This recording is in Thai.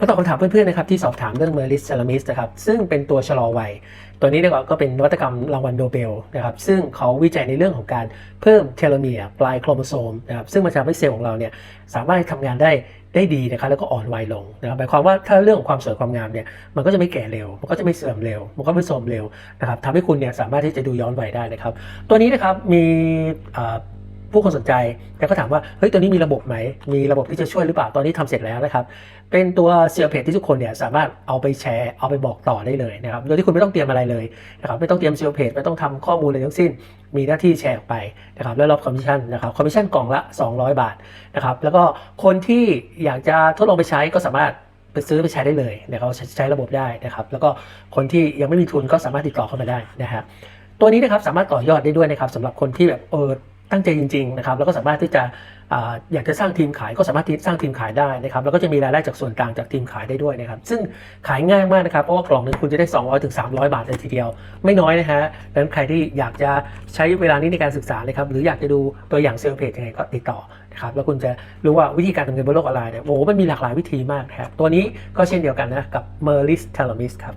มาตอบคำถามเพื่อนๆนะครับที่สอบถามเรื่องเมอริสเซรามิสนะครับซึ่งเป็นตัวชะลอวัย ตัวนี้เนี่ยก็เป็นนวัตกรรมรางวัลโนเบลนะครับซึ่งเขาวิจัยในเรื่องของการเพิ่มเทโลเมียร์ปลายโครโมโซมนะครับซึ่งมันจะทำให้เซลล์ของเราเนี่ยสามารถทำงานได้ได้ดีนะครับแล้วก็อ่อนวัยลงนะครับหมายความว่าถ้าเรื่องของความสวยความงามเนี่ยมันก็จะไม่แก่เร็ว มันก็จะไม่เสื่อมเร็ว มันก็ไม่โทรมเร็วนะครับทำให้คุณเนี่ยสามารถที่จะดูย้อนวัยได้นะครับ ตัวนี้นะครับมี ผู้คนสนใจแล้วก็ถามว่าเฮ้ยตัวนี้มีระบบไหม มีระบบที่จะช่วยหรือเปล่าตอนนี้ทำเสร็จแล้วนะครับ เป็นตัวเซียเพจที่ทุกคนเนี่ยสามารถเอาไปแชร์เอาไปบอกต่อได้เลยนะครับโดยที่คุณไม่ต้องเตรียมอะไรเลยนะครับไม่ต้องเตรียมเซียเพจไม่ต้องทำข้อมูลอะไรทั้งสิ้น มีหน้าที่แชร์ออกไปนะครับแล้วรับคอมมิชชั่นนะครับคอมมิชชั่นกล่องละ 200 บาทนะครับแล้วก็คนที่อยากจะทดลองไปใช้ก็สามารถไปซื้อไปใช้ได้เลยนะครับใช้ใช้ระบบได้นะครับ แล้วก็คนที่ยังไม่มีทุนก็สามารถติดต่อเข้ามาได้นะครับตัวนี้นะครับสามารถต่อยอดได้ด้วยนะครับสำหรับคนที่แบบเออ ตั้งใจจริงๆนะครับแล้วก็สามารถที่จะอยากจะสร้างทีมขายก็สามารถที่สร้างทีมขายได้นะครับแล้วก็จะมีรายได้จากส่วนกลางจากทีมขายได้ด้วยนะครับซึ่งขายง่ายมากนะครับเพราะว่ากล่องหนึงคุณจะได้ 200ถึง300 บาทเลยทีเดียว ไม่น้อยนะฮะดังนั้นใครที่อยากจะใช้เวลานี้ในการศึกษานะครับหรืออยากจะดูตัวอย่างเซลล์เพจยังไงก็ติดต่อนะครับแล้วคุณจะรู้ว่าวิธีการทำเงินบนโลกออนไลน์เนี่ยโอ้โหมันมีหลากหลายวิธีมากนะครับตัวนี้ก็เช่นเดียวกันนะกับ Merlis t e l e m i s ครับ